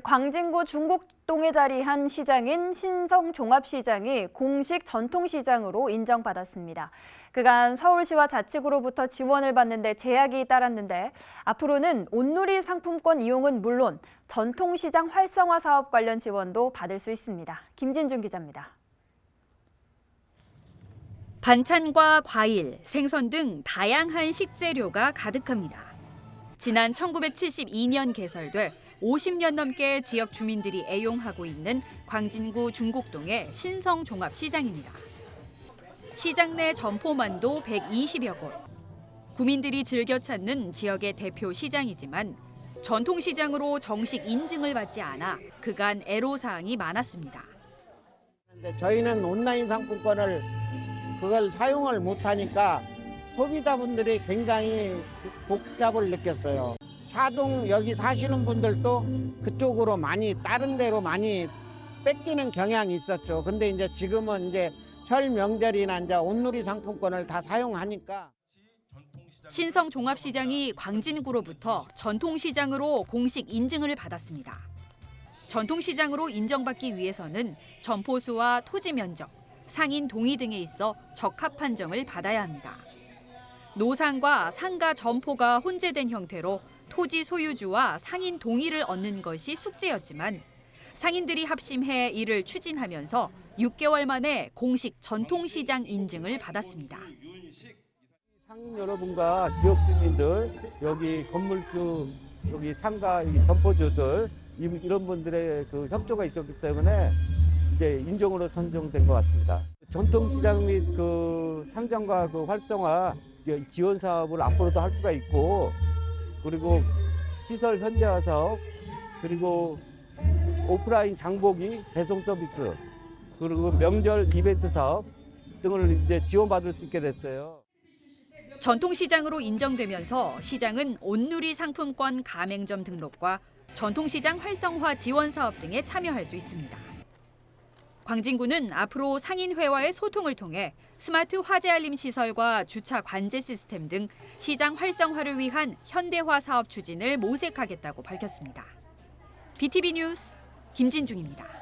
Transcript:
네, 광진구 중곡동에 자리한 시장인 신성종합시장이 공식 전통시장으로 인정받았습니다. 그간 서울시와 자치구로부터 지원을 받는데 제약이 따랐는데 앞으로는 온누리 상품권 이용은 물론 전통시장 활성화 사업 관련 지원도 받을 수 있습니다. 김진중 기자입니다. 반찬과 과일, 생선 등 다양한 식재료가 가득합니다. 지난 1972년 개설돼 50년 넘게 지역 주민들이 애용하고 있는 광진구 중곡동의 신성 종합 시장입니다. 시장 내 점포만도 120여 곳. 구민들이 즐겨 찾는 지역의 대표 시장이지만 전통 시장으로 정식 인증을 받지 않아 그간 애로 사항이 많았습니다. 근데 저희는 온라인 상품권을 그걸 사용을 못하니까 소비자분들이 굉장히 복잡을 느꼈어요. 사동 여기 사시는 분들도 그쪽으로 많이 다른 데로 많이 뺏기는 경향이 있었죠. 근데 이제 지금은 이제 설 명절이나 이제 온누리 상품권을 다 사용하니까 신성 종합시장이 광진구로부터 전통시장으로 공식 인증을 받았습니다. 전통시장으로 인정받기 위해서는 점포수와 토지 면적, 상인 동의 등에 있어 적합 판정을 받아야 합니다. 노상과 상가 점포가 혼재된 형태로 토지 소유주와 상인 동의를 얻는 것이 숙제였지만 상인들이 합심해 이를 추진하면서 6개월 만에 공식 전통시장 인증을 받았습니다. 상인 여러분과 지역 주민들 여기 건물주 여기 상가 점포주들 이- 이런 분들의 그 협조가 있었기 때문에 이제 인정으로 선정된 것 같습니다. 전통시장 및 그 상장과 그 활성화 지원 사업을 앞으로도 할 수가 있고 그리고 시설 현대화 사업 그리고 오프라인 장보기 배송 서비스 그리고 명절 이벤트 사업 등을 이제 지원받을 수 있게 됐어요. 전통시장으로 인정되면서 시장은 온누리 상품권 가맹점 등록과 전통시장 활성화 지원 사업 등에 참여할 수 있습니다. 광진구는 앞으로 상인회와의 소통을 통해 스마트 화재 알림 시설과 주차 관제 시스템 등 시장 활성화를 위한 현대화 사업 추진을 모색하겠다고 밝혔습니다. BTV 뉴스 김진중입니다.